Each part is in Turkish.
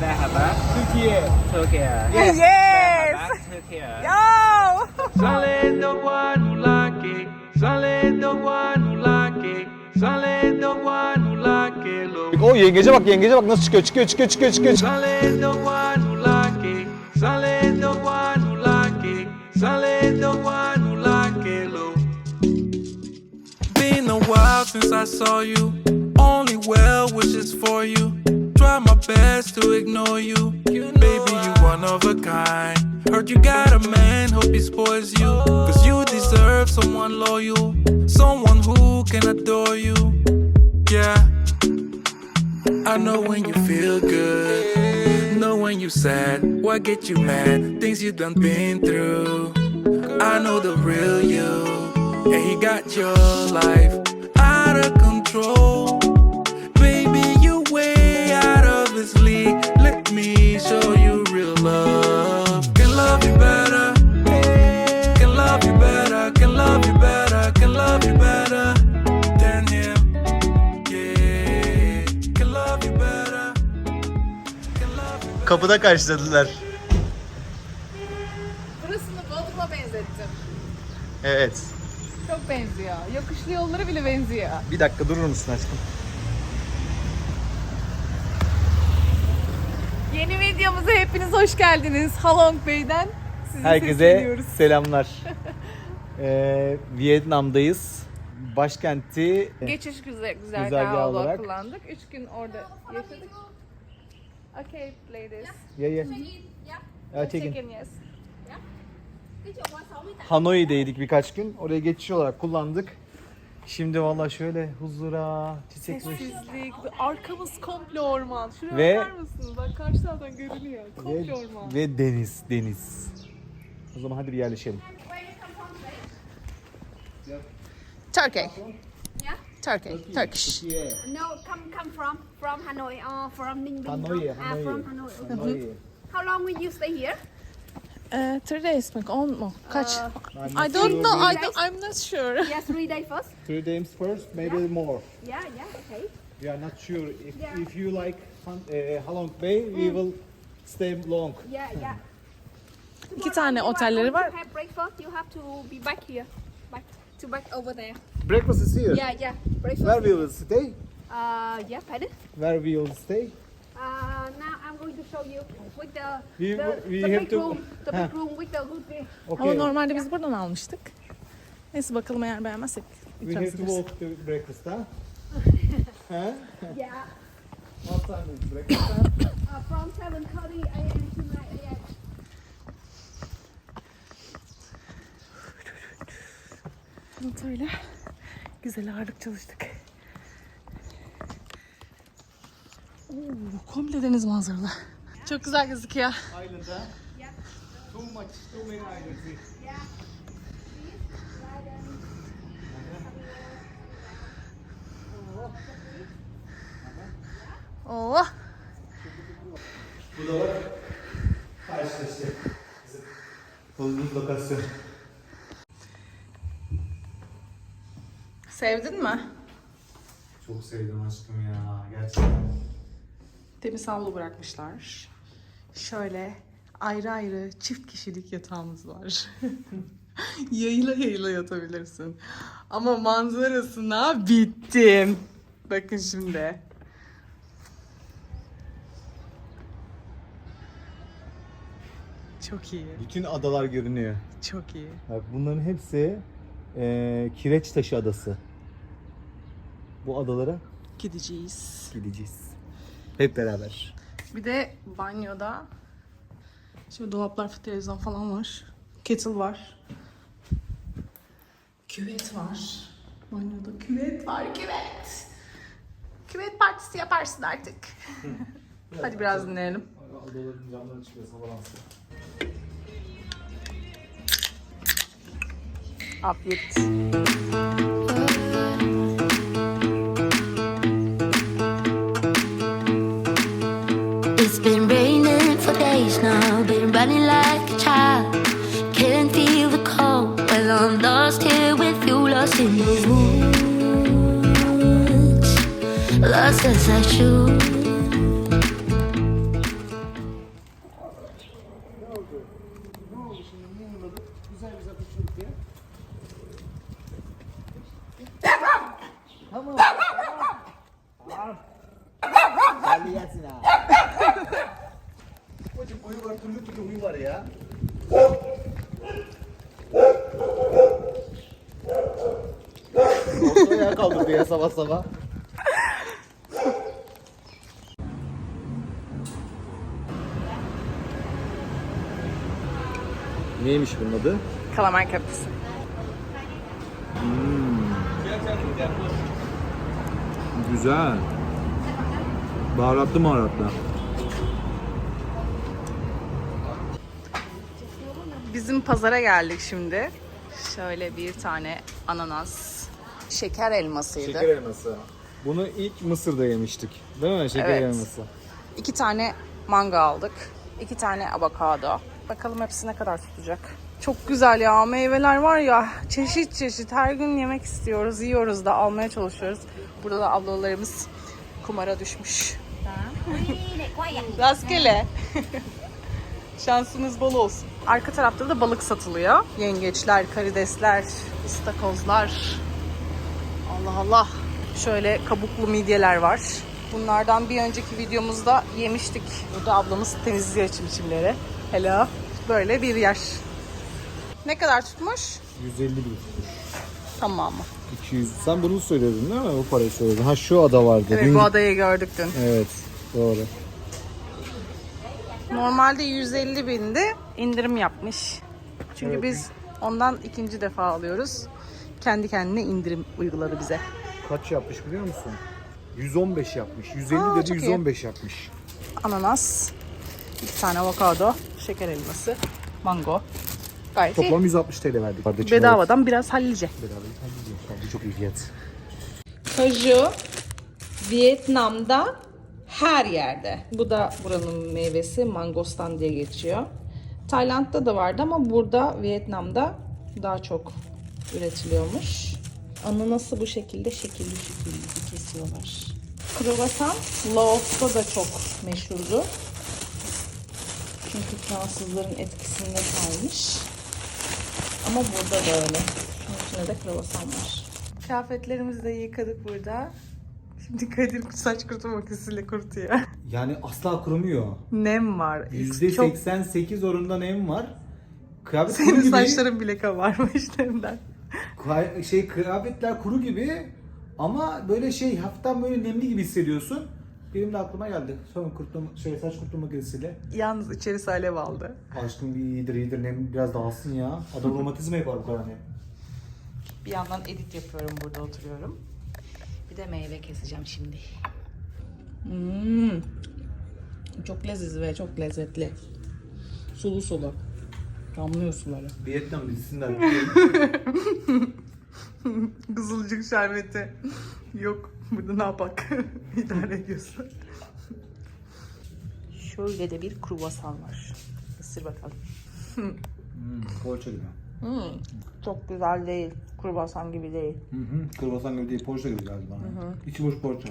Merhaba. Türkiye. Türkiye. Yes. Merhaba, Türkiye. Yo! Sale do guanulake, sale do guanulake, sale do guanulake lo. O yengece bak yengece bak nasıl çıkıyor çıkıyor çıkıyor çıkıyor çıkıyor. çıkıyor. Sale do guanulake, sale do guanulake, sale do guanulake lo. Been a while since I saw you. Only well wishes for you. Try my best to ignore you. Baby, you one of a kind. Heard you got a man, hope he spoils you. Cause you deserve someone loyal. Someone who can adore you. Yeah. I know when you feel good. Know when you sad. What get you mad? Things you done been through. I know the real you. And he got your life out of control. Kapıda karşıladılar. Burasını Bodrum'a benzettim. Evet. Çok benziyor. Yokuşlu yolları bile benziyor. Bir dakika durur musun aşkım? Yeni videomuza hepiniz hoş geldiniz. Halong Bey'den sizi Herkese sesleniyoruz. selamlar. Ee, Vietnam'dayız. Başkenti Geçiş güzel, güzel Güzergah olarak olarak. kullandık. Üç gün orada yaşadık. Okay, ladies. Ya ya. Ya çekin. Chicken, yes. Hanoi'deydik birkaç gün. Oraya geçiş olarak kullandık. Şimdi valla şöyle huzura, çiçekmiş Sessizlik. Arkamız komple orman. Şuraya Ve- bakar mısınız? Bak karşı taraftan görünüyor. ve, Komple orman. ve deniz, deniz. O zaman hadi bir yerleşelim. Turkey. Yeah. Turkey. Turkish. No, come come from from Hanoi or from Ninh Bình. Hanoi, Ah, Hanoi. from Hanoi. okay. Hanoi. How long will you stay here? Ee, three days mi? On mu? Kaç? I'm I don't know. I don't, I'm not sure. Yeah, three days first. Three days first, maybe more. Yeah, yeah, okay. We are not sure. If, Yeah. if you like Han, eh, Halong Bay, we will stay long. Yeah, yeah. İki tane you otelleri var. to have breakfast. You have to be back here. Back to back over there. Breakfast is here. Yeah, yeah. Breakfast. Where we will stay? Uh, yeah, pardon. Where we will stay? Uh, now I'm going to show you with the We- the, we the have big to- room, the big room with the good view. Ama Okay. normalde biz buradan almıştık. Neyse bakalım eğer beğenmezsek We itiraz have to ederiz. walk to breakfast, huh? huh? Yeah. What time is breakfast? Uh, from 7:30 a.m. to 9 a.m. Öyle güzel ağırlık çalıştık. Oo, komple deniz manzaralı. Çok güzel gözüküyor. Huh? Too much, too many islands. here. Oo. Bu da işte. Bizim bulduğumuz lokasyon. Sevdin mi? Çok sevdim aşkım ya. Gerçekten. Temiz havlu bırakmışlar. Şöyle ayrı ayrı çift kişilik yatağımız var. yayla yayla yatabilirsin. Ama manzarasına bittim. Bakın şimdi. Çok iyi. Bütün adalar görünüyor. Çok iyi. Bak bunların hepsi eee Kireç Taşı Adası. Bu adalara Gideceğiz. gideceğiz. Hep beraber. Bir de banyoda şimdi dolaplar, televizyon falan var. Kettle var. Küvet var. Banyoda küvet var, küvet. Küvet partisi yaparsın artık. Hadi biraz dinleyelim. Adaların camları çıkıyor sabah Afiyet. saçu Tamam. Tamam. Geldi gelsin ha. Hocam uyu var, türlü türlü uyu var ya. Ortaya kaldırdı ya sabah sabah. Neymiş bunun adı? Kalamar köftesi. Güzel. Baharatlı baharatlı. Bizim pazara geldik şimdi. Şöyle bir tane ananas, şeker elmasıydı. Şeker elması. Bunu ilk Mısır'da yemiştik. Değil mi? Şeker Evet. elması. İki tane mango aldık. iki tane avokado. Bakalım hepsi ne kadar tutacak. Çok güzel ya. Meyveler var ya çeşit çeşit. Her gün yemek istiyoruz. Yiyoruz da almaya çalışıyoruz. Burada da ablalarımız kumara düşmüş. Rastgele. Şansınız bol olsun. Arka tarafta da balık satılıyor. Yengeçler, karidesler, istakozlar. Allah Allah. Şöyle kabuklu midyeler var. Bunlardan bir önceki videomuzda yemiştik. Burada ablamız temizliyor çimçimleri. Hello. Böyle bir yer. Ne kadar tutmuş? 150 bin. Tamam. 200. Sen bunu söylüyordun değil mi? Bu parayı söyledin. Ha şu ada vardı. Evet Dün- bu adayı gördük dün. Evet. Doğru. Normalde 150 bindi. indirim yapmış. Çünkü Evet. biz ondan ikinci defa alıyoruz. Kendi kendine indirim uyguladı bize. Kaç yapmış biliyor musun? 115 yapmış. 150 Aa, dedi çok iyi. 115 yapmış. Ananas, iki tane avokado, şeker elması, mango. Gayet iyi. Toplam 160 TL verdik. Kardeşim, Bedavadan biraz hallice. Bedava. Bence çok iyi fiyat. Kaju Vietnam'da her yerde. Bu da buranın meyvesi mangostan diye geçiyor. Tayland'da da vardı ama burada Vietnam'da daha çok üretiliyormuş. Ananası bu şekilde şekilli şekilli kesiyorlar. Kruvasan Laos'ta da çok meşhurdu. Çünkü Fransızların etkisinde kalmış. Ama burada da öyle. Şunun içinde de kruvasan var. Kıyafetlerimizi de yıkadık burada. Şimdi Kadir saç kurutma makinesiyle kurutuyor. Yani asla kurumuyor. Nem var. Çok %88 oranında nem var. Kıyafet kuru senin gibi. saçların bile kabarmış nemden. Şey kıyafetler kuru gibi ama böyle şey hafiften böyle nemli gibi hissediyorsun. Benim de aklıma geldi. Sonra kurutma, şey saç kurutma makinesiyle. Yalnız içerisi alev aldı. Aşkım bir iyidir iyidir nem biraz dağılsın ya. Adam romatizma yapar bu kadar nem. Bir yandan edit yapıyorum burada oturuyorum. Bir de meyve keseceğim şimdi. Hmm. Çok leziz ve çok lezzetli. Sulu sulu. Damlıyor suları. Vietnam dizisinden. Kızılcık şerbeti. Yok. Burada ne yapak? İdare ediyorsun. Şöyle de bir kruvasan var. Isır bakalım. hmm, poğaça gibi. Hmm, çok güzel değil. Kruvasan gibi değil. Hı hı. Kruvasan gibi değil, poğaça gibi geldi bana. İçi boş poğaça.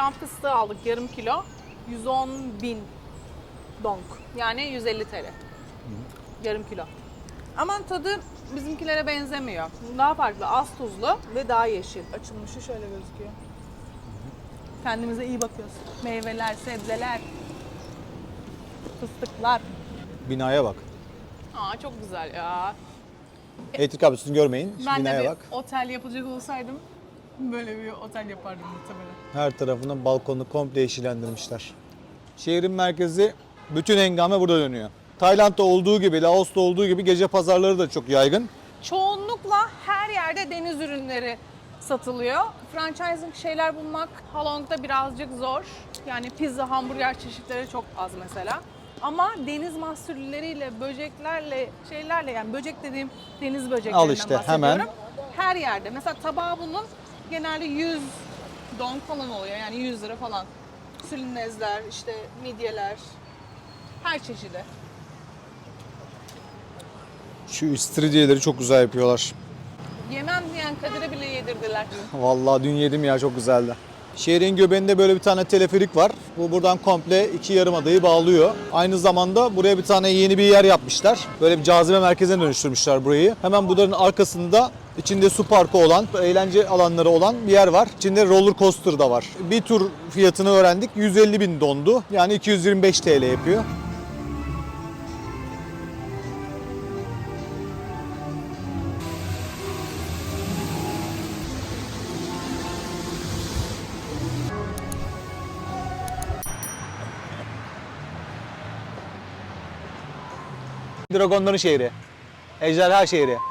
Çam fıstığı aldık yarım kilo. 110 bin donk. Yani 150 TL. Yarım kilo. Ama tadı bizimkilere benzemiyor. Daha farklı, az tuzlu ve daha yeşil. Açılmışı şöyle gözüküyor. Kendimize iyi bakıyoruz. Meyveler, sebzeler, fıstıklar. Binaya bak. Aa çok güzel ya. Elektrik kablosunu görmeyin. Şu Ben de binaya bir bak. otel yapacak olsaydım böyle bir otel yapardım muhtemelen. Her tarafını balkonu komple yeşillendirmişler. Şehrin merkezi bütün hengame burada dönüyor. Tayland'da olduğu gibi, Laos'ta olduğu gibi gece pazarları da çok yaygın. Çoğunlukla her yerde deniz ürünleri satılıyor. Franchising şeyler bulmak Halong'da birazcık zor. Yani pizza, hamburger çeşitleri çok az mesela. Ama deniz mahsulleriyle, böceklerle, şeylerle yani böcek dediğim deniz böceklerinden Al işte, bahsediyorum. hemen. Her yerde. Mesela tabağı bunun genelde 100 don falan oluyor. Yani 100 lira falan. Sülünezler, işte midyeler, her çeşidi. Şu istiridyeleri çok güzel yapıyorlar. Yemem diyen Kadir'e bile yedirdiler. Vallahi dün yedim ya çok güzeldi. Şehrin göbeğinde böyle bir tane teleferik var. Bu buradan komple iki yarımadayı bağlıyor. Aynı zamanda buraya bir tane yeni bir yer yapmışlar. Böyle bir cazibe merkezine dönüştürmüşler burayı. Hemen bunların arkasında içinde su parkı olan, eğlence alanları olan bir yer var. İçinde roller coaster da var. Bir tur fiyatını öğrendik. 150 bin dondu. Yani 225 TL yapıyor. Dragonların şehri. Ejderha şehri.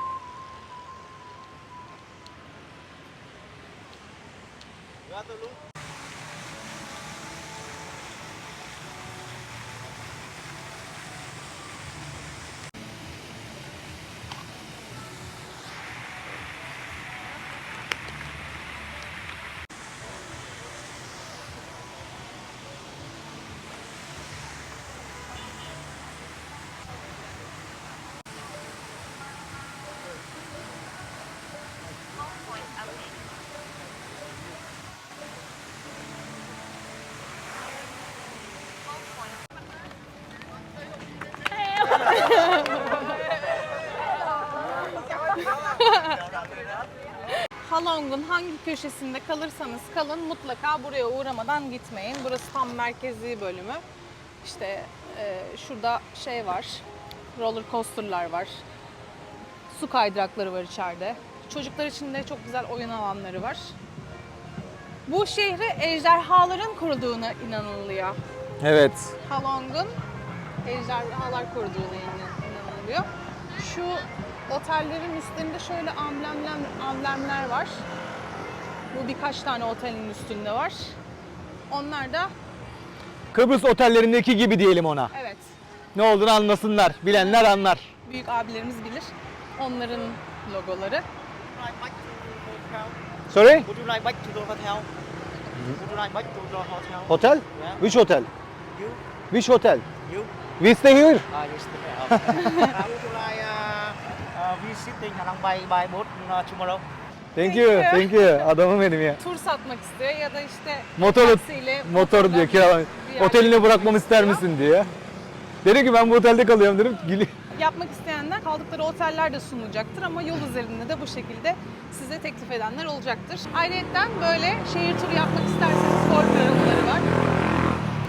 Halong'un hangi köşesinde kalırsanız kalın mutlaka buraya uğramadan gitmeyin. Burası tam merkezi bölümü. İşte e, şurada şey var, roller coasterlar var, su kaydırakları var içeride. Çocuklar için de çok güzel oyun alanları var. Bu şehre ejderhaların kurduğuna inanılıyor. Evet. Halong'un ejderhalar kurduğuna inan- inanılıyor. Şu otellerin üstünde şöyle amblemler, amblemler var. Bu birkaç tane otelin üstünde var. Onlar da Kıbrıs otellerindeki gibi diyelim ona. evet Ne olduğunu anlasınlar. Bilenler anlar. büyük abilerimiz bilir. Onların logoları. Sorry? Would you like back to the hotel? Would you like back to the hotel? Hotel? Yeah. Which hotel? You? Which hotel? You? We stay here. Ah, yes, the uh, Would you like uh, uh, visiting Halong Bay by boat uh, tomorrow? Thank you. Thank you. Adamım benim ya. Tur satmak istiyor ya da işte Motor, taksiyle motor diyor kiralan. bir gitmek bırakmamı ister istiyor. misin diye. Dedi ki ben bu otelde kalıyorum dedim. Gili- Yapmak isteyenler kaldıkları oteller de sunulacaktır ama yol üzerinde de bu şekilde size teklif edenler olacaktır. Ayrıca böyle şehir turu yapmak isterseniz golf arabaları var.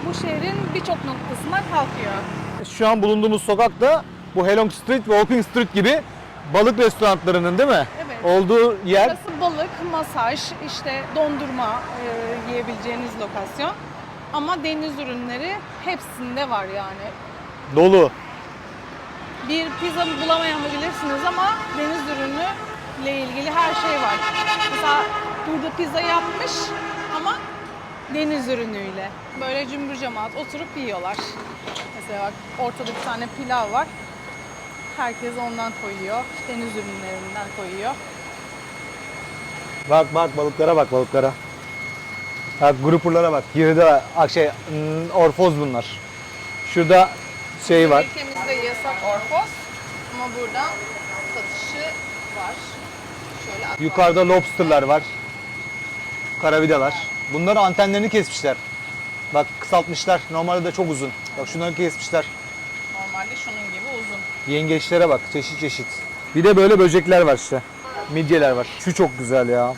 Bu şehrin birçok noktasından kalkıyor. Şu an bulunduğumuz sokakta bu Helong Street, Walking Street gibi balık restoranlarının değil mi? Evet. Olduğu yer. Burası balık, masaj, işte dondurma e, yiyebileceğiniz lokasyon. Ama deniz ürünleri hepsinde var yani. Dolu. Bir pizza bulamayabilirsiniz ama deniz ürünü ile ilgili her şey var. Mesela burada pizza yapmış ama deniz ürünüyle. Böyle cümbür cemaat oturup yiyorlar. Mesela bak ortada bir tane pilav var. Herkes ondan koyuyor. Deniz ürünlerinden koyuyor. Bak bak balıklara bak balıklara. Bak grupurlara bak. Girdi bak şey hmm, orfoz bunlar. Şurada şey var. Ülkemizde yasak orfoz ama burada satışı var. Şöyle akvaryum. Yukarıda lobsterlar var. Karavidalar. Bunları antenlerini kesmişler. Bak kısaltmışlar. Normalde de çok uzun. Bak şunları kesmişler. Normalde şunun gibi uzun. Yengeçlere bak çeşit çeşit. Bir de böyle böcekler var işte. Midyeler var. Şu çok güzel ya.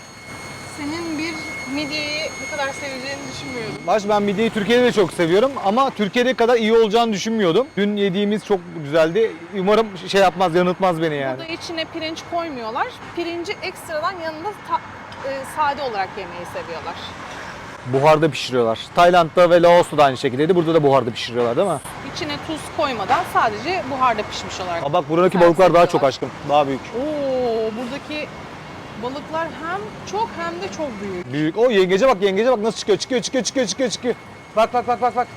Senin bir midyeyi bu kadar seveceğini düşünmüyordum. Baş ben midyeyi Türkiye'de de çok seviyorum ama Türkiye'de kadar iyi olacağını düşünmüyordum. Dün yediğimiz çok güzeldi. Umarım şey yapmaz, yanıltmaz beni yani. Burada içine pirinç koymuyorlar. Pirinci ekstradan yanında ta- e, sade olarak yemeyi seviyorlar. Buharda pişiriyorlar. Tayland'da ve Laos'ta da aynı şekildeydi. Burada da buharda pişiriyorlar değil mi? İçine tuz koymadan sadece buharda pişmiş olarak. Aa, bak buradaki servis balıklar daha ediyorlar. çok aşkım. Daha büyük. Oo, buradaki balıklar hem çok hem de çok büyük. Büyük. O yengece bak yengece bak nasıl çıkıyor. Çıkıyor çıkıyor çıkıyor çıkıyor çıkıyor. Bak bak bak bak bak.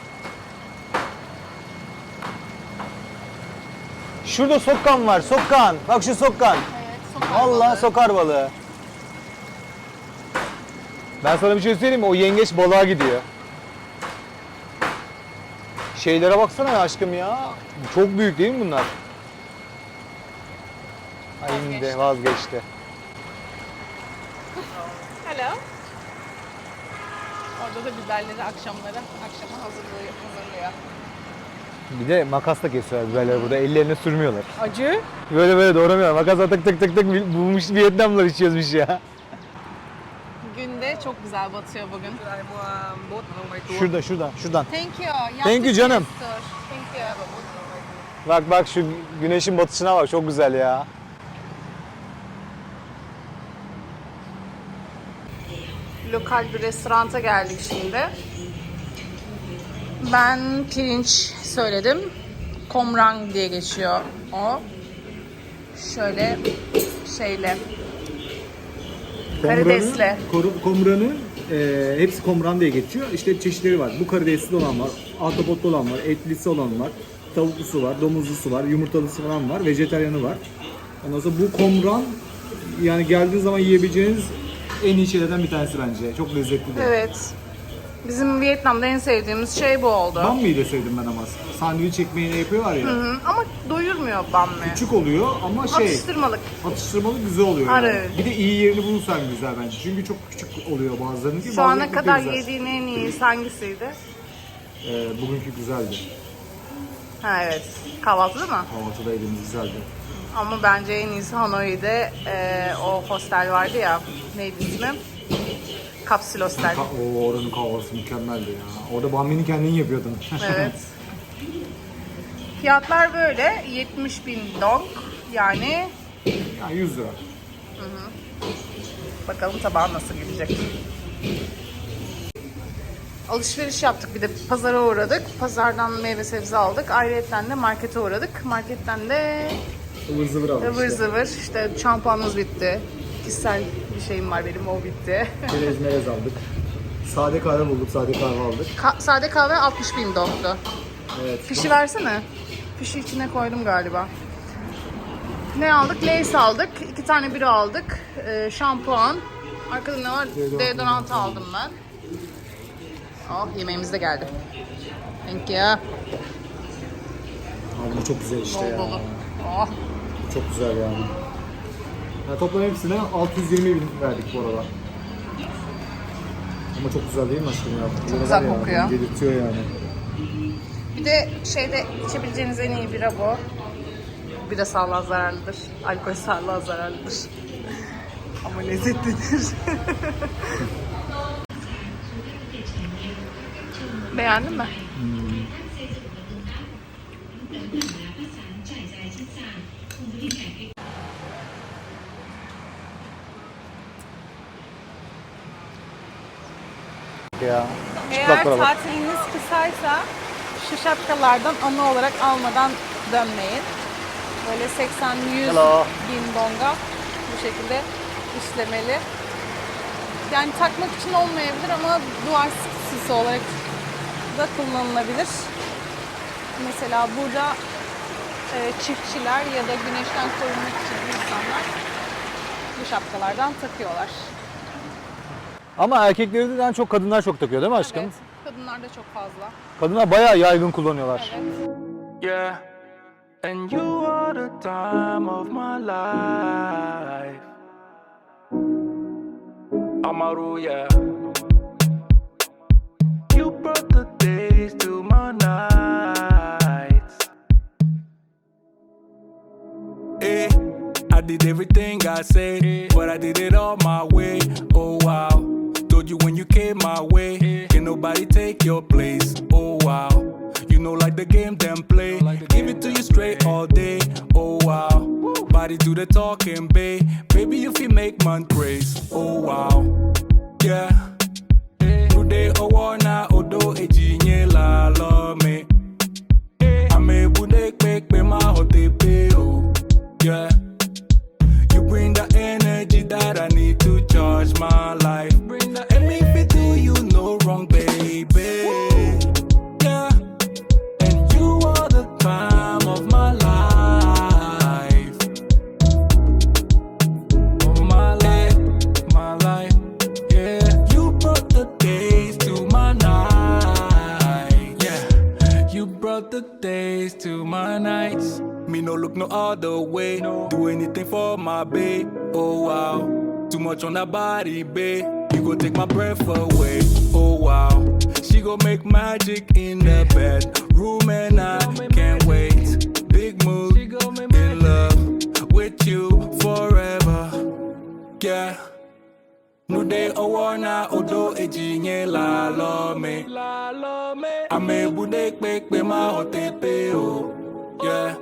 Şurada sokkan var. Sokkan. Bak şu sokkan. Evet, sokak Vallahi balığı. sokar balığı. Ben sana bir şey söyleyeyim mi? O yengeç balığa gidiyor. Şeylere baksana ya aşkım ya. Çok büyük değil mi bunlar? Ay, indi vazgeçti. Hello. Orada da biberleri akşamları akşama hazırlıyor. hazırlıyor. Bir de makasla kesiyorlar biberleri burada. Ellerine sürmüyorlar. Acı. Böyle böyle doğramıyorlar. Makasla tık tık tık tık bulmuş Vietnamlılar içiyormuş ya. Günde çok güzel batıyor bugün. Şurada şuradan şuradan. Thank you. Thank you canım. Thank you. Bak bak şu güneşin batışına bak çok güzel ya. Lokal bir restoranta geldik şimdi. Ben pirinç söyledim. Komrang diye geçiyor o. Şöyle şeyle Karidesli. Komranı e, hepsi komran diye geçiyor. İşte çeşitleri var. Bu karidesli olan var, ahtapotlu olan var, etlisi olan var, tavuklusu var, domuzlusu var, yumurtalısı falan var, vejetaryanı var. Ondan sonra bu komran yani geldiğiniz zaman yiyebileceğiniz en iyi şeylerden bir tanesi bence. Çok lezzetli de. Evet. Bizim Vietnam'da en sevdiğimiz şey bu oldu. Bam mıyı da sevdim ben ama. Sandviç ekmeğine yapıyorlar ya. Hı, Ama doyurmuyor mi? Küçük oluyor ama şey Atıştırmalık. atıştırmalı güzel oluyor. yani. Evet. Bir de iyi yerini bulursan güzel bence. Çünkü çok küçük oluyor bazılarınınki. Şu ana bazılarınınki de kadar güzel. yediğin en iyisi hangisiydi? Ee, bugünkü güzeldi. Ha evet. Kahvaltıda mı? Kahvaltıda yediğimiz güzeldi. Ama bence en iyisi Hanoi'de e, o hostel vardı ya. Neydi ismi? Kapsül hostel. Ka- o oranın kahvaltısı mükemmeldi ya. Orada bambini kendin yapıyordun. Evet. Fiyatlar böyle. 70 bin dong. Yani yani 100 lira. bakalım tabağı nasıl gelecek. Alışveriş yaptık bir de pazara uğradık. Pazardan meyve sebze aldık. Ayrıyetten de markete uğradık. Marketten de Ivır zıvır aldık ıvır işte. zıvır işte şampuanımız bitti. Kişisel bir şeyim var benim o bitti. Çerez melez aldık. Sade kahve bulduk, sade kahve aldık. Ka- sade kahve 60 bin dongdu. Evet. Fişi versene. Fişi içine koydum galiba. Ne aldık? Lace aldık. iki tane bira aldık. Ee, şampuan. Arkada ne var? Deodorant. Aldım ben. Oh yemeğimiz de geldi. Thank you. Abi bu çok güzel işte Bol ya. dolu. Oh. Çok güzel yani. Ya toplam hepsine 620 bin verdik bu arada. Ama çok güzel değil mi aşkım ya? Çok güzel kokuyor. Delirtiyor yani. Bir de şeyde içebileceğiniz en iyi bira bu. Bira sağlığa zararlıdır. Alkol sağlığa zararlıdır. Ama lezzetlidir. Beğendin mi? Ya. Eğer tatiliniz kısaysa şu şapkalardan anı olarak almadan dönmeyin. Böyle 80-100 Hello. bin donga bu şekilde işlemeli. Yani takmak için olmayabilir ama duvar sıkıntısı olarak da kullanılabilir. Mesela burada e, çiftçiler ya da güneşten korunmak için insanlar bu şapkalardan takıyorlar. Ama erkeklerden çok kadınlar çok takıyor değil mi aşkım? Evet, kadınlarda çok fazla. Kadınlar bayağı yaygın kullanıyorlar. Evet. Yeah. And you are the time of my life. Amaru, yeah. You brought the days to my nights. Eh, I did everything I said, but I did it all my way. Oh wow. Told you when you came my way, can nobody take your place. Oh wow. You know like the game them play. Give it to you straight all day. Oh wow. Body do the talking, babe. Baby, if you make man praise. Oh wow. Yeah. Today oh wanna odo oh, ejinye eh, la lo me. Ame bude quick be my hote oh. Yeah. You bring the energy that I need to charge my life. No look no other way. Do anything for my babe. Oh wow, too much on that body, babe. You go take my breath away. Oh wow, she go make magic in the bedroom and I can't wait. Big move in love with you forever. Yeah. No day owana odo ejinye la lo me. La lo me. Ame bude kpe kpe ma otepe o. Yeah.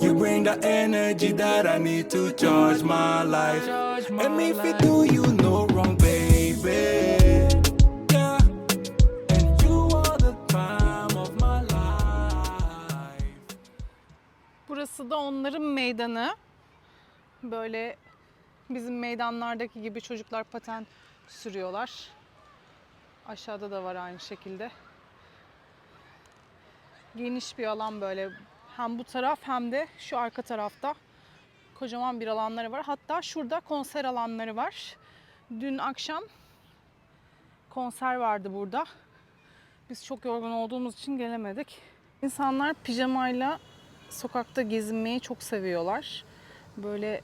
You bring the energy that I need to charge my life. And if it do you no wrong, baby. You. Burası da onların meydanı. Böyle bizim meydanlardaki gibi çocuklar paten sürüyorlar. Aşağıda da var aynı şekilde. Geniş bir alan böyle. Hem bu taraf hem de şu arka tarafta kocaman bir alanları var. Hatta şurada konser alanları var. Dün akşam konser vardı burada. Biz çok yorgun olduğumuz için gelemedik. İnsanlar pijamayla sokakta gezinmeyi çok seviyorlar. Böyle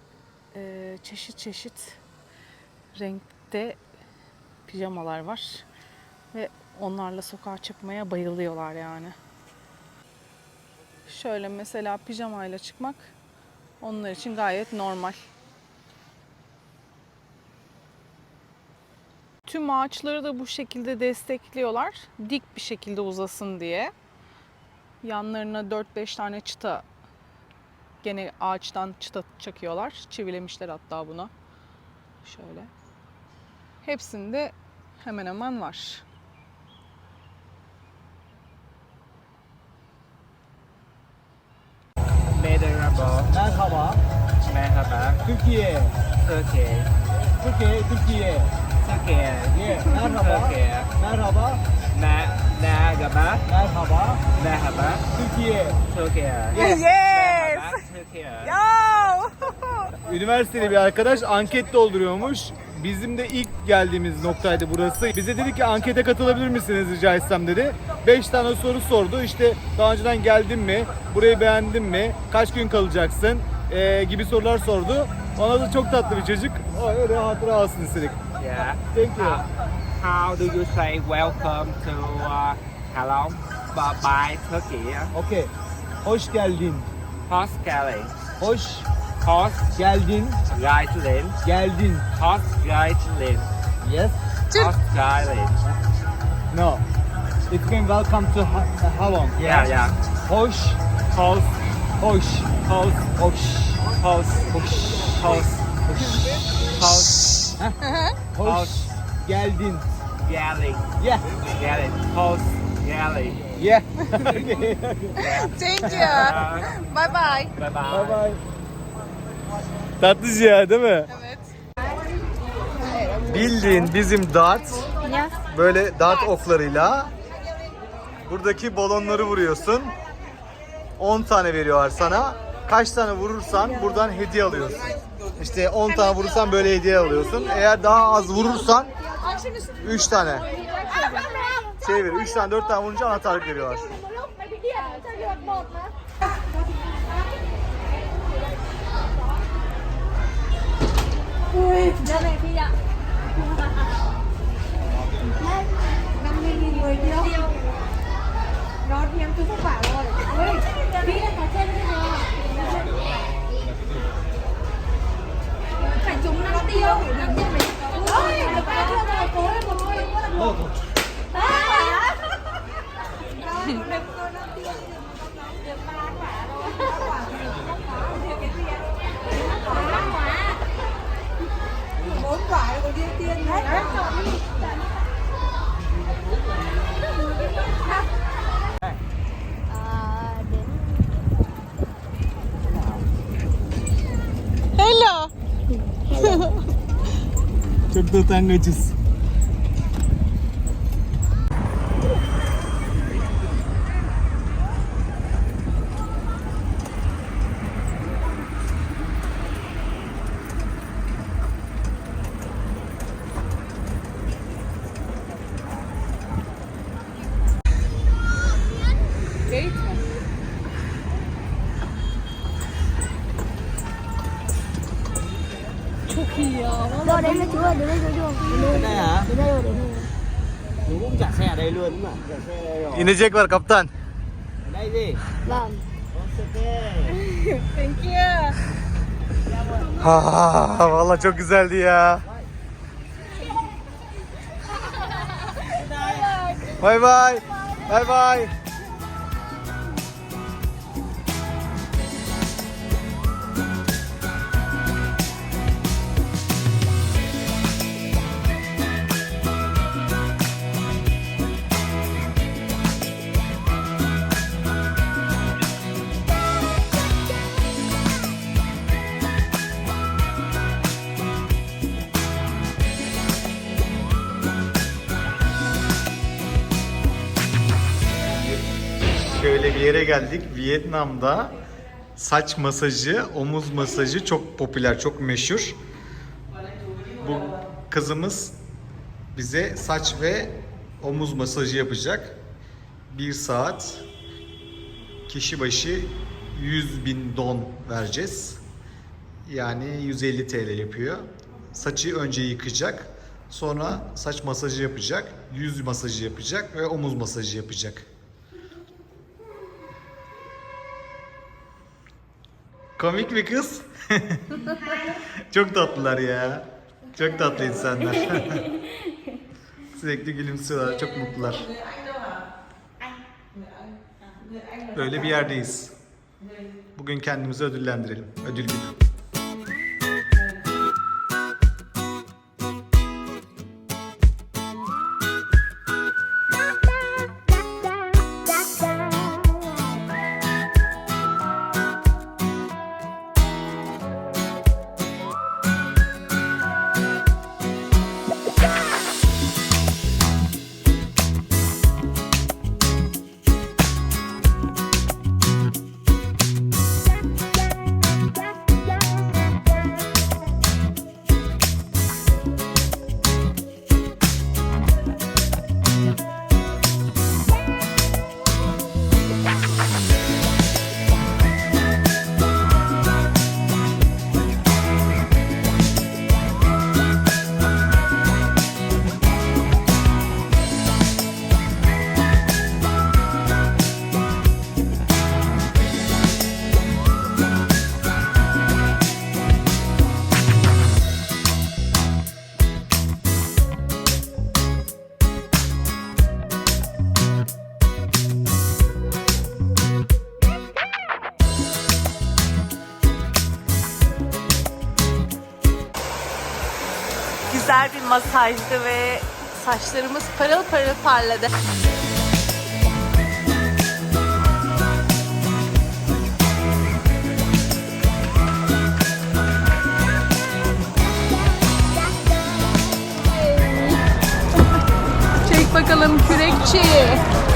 e, çeşit çeşit renkte pijamalar var ve onlarla sokağa çıkmaya bayılıyorlar yani. Şöyle mesela pijamayla çıkmak onlar için gayet normal. Tüm ağaçları da bu şekilde destekliyorlar. Dik bir şekilde uzasın diye. Yanlarına 4-5 tane çıta gene ağaçtan çıta çakıyorlar. Çivilemişler hatta bunu. Şöyle. Hepsinde hemen hemen var. Merhaba. Merhaba. Merhaba, Türkiye. Türkiye, Türkiye, Türkiye. Türkiye, Yeah. Merhaba. Türkiye, Merhaba. Me merhaba, Merhaba. merhaba, Türkiye. Türkiye. Merhaba, Türkiye. Üniversiteli bir arkadaş anket dolduruyormuş. Bizim de ilk geldiğimiz noktaydı burası. Bize dedi ki ankete katılabilir misiniz rica etsem dedi. 5 tane soru sordu. İşte daha önceden geldin mi? Burayı beğendin mi? Kaç gün kalacaksın? Ee, gibi sorular sordu. Ona da çok tatlı bir çocuk. O öyle hatıra alsın istedik. Yeah. Thank you. How, how do you say welcome to uh, hello by, by Turkey? Okey. Hoş geldin. Hospitality. Hoş Host geldin. Gaitlin. Geldin. Host Gaitlin. Yes. Host Gaitlin. No. It's been welcome to ha Halong. Yeah, yeah. Hoş. Host, Hoş. host, Hoş. host, Hoş. host, host, Hoş geldin. Galley. Yeah. Galley. Host Galley. Yeah. Thank you. bye bye. Bye bye. Tatlıcı ya değil mi? Evet. Bildiğin bizim dart Yes. böyle dart oklarıyla buradaki balonları vuruyorsun. 10 tane veriyorlar sana. Kaç tane vurursan buradan hediye alıyorsun. İşte 10 tane vurursan böyle hediye alıyorsun. Eğer daha az vurursan 3 tane. şey veriyor. 3 tane 4 tane vurunca anahtarlık veriyorlar. Ui, đây này Phi ạ 50 nghìn 10 tiêu Đó, thì em cứ sức khỏe rồi Ui, Phi là có trên kia nè Phải trúng 5 tiêu Ui, được bao nhiêu rồi, cố lên một ngôi, cố lên một ngôi bốn quả là còn đi tiên hết Hello. Hello. Çok da utangaçız. Ở đây rồi. İnecek var kaptan. Vâng. Ok. Thank you. Ha, vallahi çok güzeldi ya. Bay bay. Bay bay. Geldik. Vietnam'da saç masajı, omuz masajı çok popüler, çok meşhur. Bu kızımız bize saç ve omuz masajı yapacak. Bir saat kişi başı 100 bin don vereceğiz. Yani 150 TL yapıyor. Saçı önce yıkayacak. Sonra saç masajı yapacak. Yüz masajı yapacak ve omuz masajı yapacak. Komik bir kız. Çok tatlılar ya. Çok tatlı insanlar. Sürekli gülümsüyorlar, çok mutlular. Böyle bir yerdeyiz. Bugün kendimizi ödüllendirelim. Ödül günü. Bir masajdı ve saçlarımız parıl parıl parladı. Çek bakalım kürekçi.